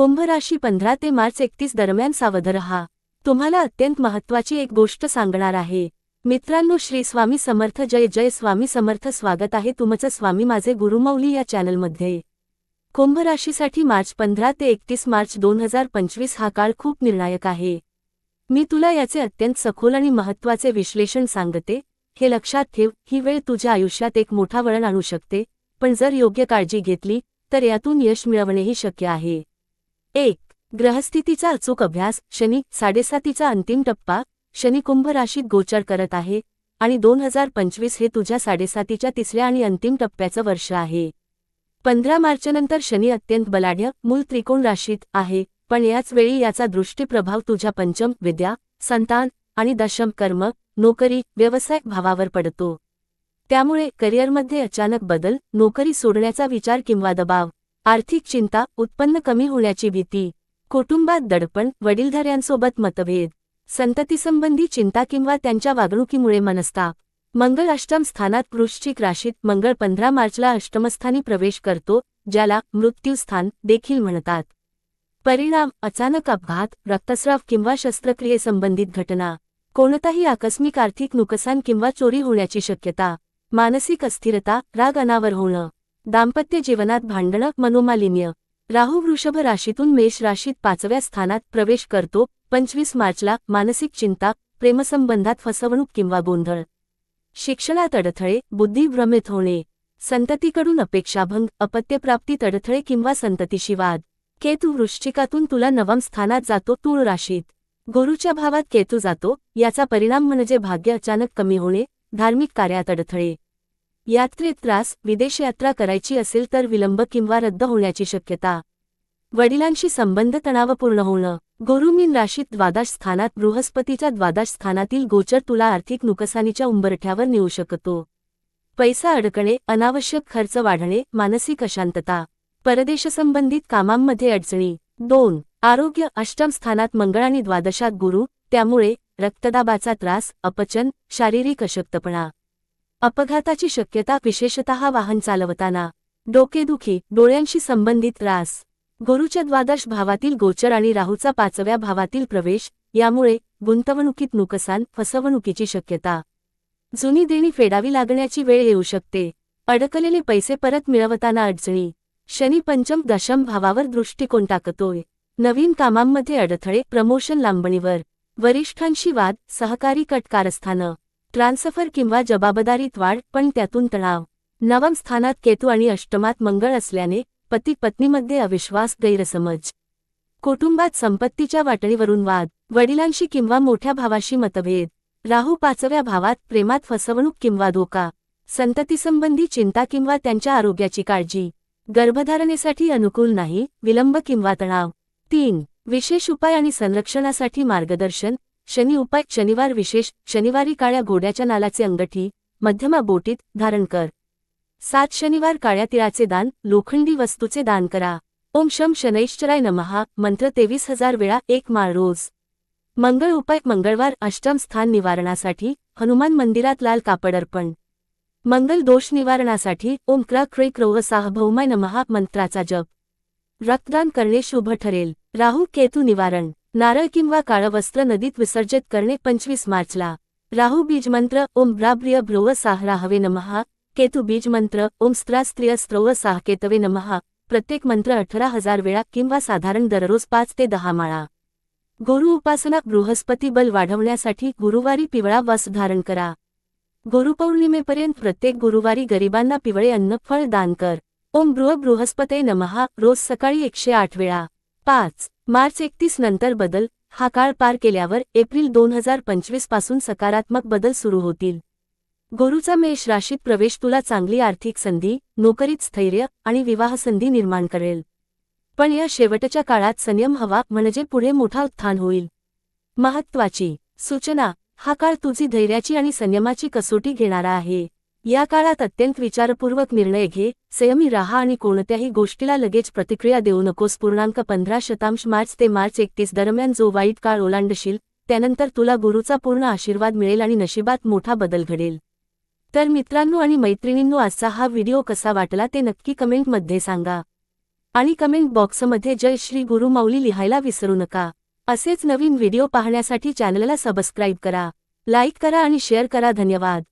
कुंभ राशी पंधरा ते मार्च एकतीस दरम्यान सावध रहा. तुम्हाला अत्यंत महत्वाची एक गोष्ट सांगणार आहे. मित्रांनो श्री स्वामी समर्थ जय जय स्वामी समर्थ. स्वागत आहे तुमचं स्वामी माझे गुरुमौली या चॅनलमध्ये. कुंभ राशीसाठी मार्च पंधरा ते एकतीस मार्च दोन हजार पंचवीस हा काळ खूप निर्णायक आहे. मी तुला याचे अत्यंत सखोल आणि महत्त्वाचे विश्लेषण सांगते. हे लक्षात ठेव ही वेळ तुझ्या आयुष्यात एक मोठा वळण आणू शकते. पण जर योग्य काळजी घेतली तर यातून यश मिळवणेही शक्य आहे. एक ग्रहस्थितीचा अचूक अभ्यास शनी साडेसातीचा अंतिम टप्पा शनी कुंभ राशीत गोचर करत आहे आणि दोन हजार पंचवीस हे तुझ्या साडेसातीच्या तिसऱ्या आणि अंतिम टप्प्याचं वर्ष आहे. पंधरा मार्चनंतर शनी अत्यंत बलाढ्य मूल त्रिकोण राशीत आहे पण याच वेळी याचा दृष्टीप्रभाव तुझ्या पंचम विद्या संतान आणि दशम कर्म नोकरी व्यवसाय भावावर पडतो. त्यामुळे करिअरमध्ये अचानक बदल नोकरी सोडण्याचा विचार किंवा दबाव आर्थिक चिंता उत्पन्न कमी होण्याची भीती कुटुंबात दडपण वडीलधाऱ्यांसोबत मतभेद संततीसंबंधी चिंता किंवा त्यांच्या वागणुकीमुळे मनस्ताप. मंगळ अष्टम स्थानात वृश्चिक राशीत मंगळ पंधरा मार्चला अष्टमस्थानी प्रवेश करतो ज्याला मृत्यूस्थान देखील म्हणतात. परिणाम अचानक अपघात रक्तस्राव किंवा शस्त्रक्रियेसंबंधित घटना. कोणताही आकस्मिक आर्थिक नुकसान किंवा चोरी होण्याची शक्यता. मानसिक अस्थिरता राग अनावर होणं. दाम्पत्य जीवनात भांडणं मनोमालिन्य. राहू वृषभ राशीतून मेष राशीत पाचव्या स्थानात प्रवेश करतो पंचवीस मार्चला मानसिक चिंता प्रेमसंबंधात फसवणूक किंवा गोंधळ. शिक्षणात अडथळे बुद्धी भ्रमित होणे. संततीकडून अपेक्षाभंग अपत्यप्राप्तीत अडथळे किंवा संततीशी वाद. केतू वृश्चिकातून तुला नवम स्थानात जातो तूळ राशीत. गुरुच्या भावात केतू जातो याचा परिणाम म्हणजे भाग्य अचानक कमी होणे धार्मिक कार्यात अडथळे. यात्रेत त्रास विदेश यात्रा करायची असेल तर विलंब किंवा रद्द होण्याची शक्यता. वडिलांशी संबंध तणावपूर्ण होणं. गुरुमीन राशीत द्वादश स्थानात बृहस्पतीच्या द्वादश स्थानातील गोचर तुला आर्थिक नुकसानीच्या उंबरठ्यावर नेऊ शकतो. पैसा अडकणे अनावश्यक खर्च वाढणे मानसिक अशांतता. परदेशसंबंधित कामांमध्ये अडचणी. दोन आरोग्य अष्टम स्थानात मंगळ आणि द्वादशात गुरु त्यामुळे रक्तदाबाचा त्रास अपचन शारीरिक अशक्तपणा. अपघाताची शक्यता विशेषतः वाहन चालवताना. डोकेदुखी डोळ्यांशी संबंधित त्रास. गुरुच्या द्वादश भावातील गोचर आणि राहूचा पाचव्या भावातील प्रवेश यामुळे गुंतवणुकीत नुकसान फसवणुकीची शक्यता. जुनी देणी फेडावी लागण्याची वेळ येऊ शकते. अडकलेले पैसे परत मिळवताना अडचणी. शनी पंचम दशम भावावर दृष्टिकोन टाकतोय. नवीन कामांमध्ये अडथळे प्रमोशन लांबणीवर. वरिष्ठांशी वाद सहकारी कटकारस्थानं. ट्रान्सफर किंवा जबाबदारीत वाढ पण त्यातून तणाव. नवम स्थानात केतू आणि अष्टमात मंगळ असल्याने पती पत्नीमध्ये अविश्वास गैरसमज. कुटुंबात संपत्तीच्या वाटणीवरून वाद वडिलांशी किंवा मोठ्या भावाशी मतभेद. राहू पाचव्या भावात प्रेमात फसवणूक किंवा धोका. संततीसंबंधी चिंता किंवा त्यांच्या आरोग्याची काळजी. गर्भधारणेसाठी अनुकूल नाही विलंब किंवा तणाव. तीन विशेष उपाय आणि संरक्षणासाठी मार्गदर्शन शनी उपाय शनिवार विशेष शनिवारी काळ्या घोड्याच्या नालाचे अंगठी मध्यमा बोटीत धारण कर. सात शनिवार काळ्या तिळाचे दान लोखंडी वस्तूचे दान करा. ओम शम शनैश्चराय नमहा मंत्र तेवीस हजार वेळा एक माळ रोज. मंगळ उपाय मंगळवार अष्टम स्थान निवारणासाठी हनुमान मंदिरात लाल कापड अर्पण. मंगल दोष निवारणासाठी ओम क्रा क्रै क्रौवसाह भौमाय नमहा मंत्राचा जप. रक्तदान करणे शुभ ठरेल. राहू केतू निवारण. नारळ किंवा काळं वस्त्र नदीत विसर्जित करणे पंचवीस मार्चला. राहू बीजमंत्र ओम ब्राब्रिय भ्रुव साहराहवे नमहा. केतू बीजमंत्र ओम स्त्रास्त्रिय स्त्रव साह केतवे नमहा. प्रत्येक मंत्र अठरा हजार वेळा किंवा साधारण दररोज पाच ते दहा माळा. गुरु उपासना बृहस्पती बल वाढवण्यासाठी गुरुवारी पिवळा वस धारण करा. गुरुपौर्णिमेपर्यंत प्रत्येक गुरुवारी गरिबांना पिवळे अन्न फळ दान कर. ओम बृह बृहस्पते नमहा. रोज सकाळी एकशे आठ वेळा. पाच. मार्च एकतीस नंतर बदल. हा काळ पार केल्यावर एप्रिल दोन हजार पंचवीसपासून सकारात्मक बदल सुरू होतील. गुरुचा मेष राशीत प्रवेश तुला चांगली आर्थिक संधी नोकरीत स्थैर्य आणि विवाहसंधी निर्माण करेल. पण या शेवटच्या काळात संयम हवा म्हणजे पुढे मोठा उत्थान होईल. महत्वाची सूचना. हा काळ तुझी धैर्याची आणि संयमाची कसोटी घेणारा आहे. या काळात अत्यंत विचारपूर्वक निर्णय घे संयमी राहा आणि कोणत्याही गोष्टीला लगेच प्रतिक्रिया देऊ नकोस. पूर्णांक पंधरा शतांश मार्च ते मार्च एकतीस दरम्यान जो वाईट काळ ओलांडशील त्यानंतर तुला गुरुचा पूर्ण आशीर्वाद मिळेल आणि नशिबात मोठा बदल घडेल. तर मित्रांनो आणि मैत्रिणींनो आजचा हा व्हिडिओ कसा वाटला ते नक्की कमेंटमध्ये सांगा. आणि कमेंट बॉक्समध्ये जय श्री गुरु माऊली लिहायला विसरू नका. असेच नवीन व्हिडिओ पाहण्यासाठी चॅनलला सबस्क्राईब करा लाईक करा आणि शेअर करा. धन्यवाद.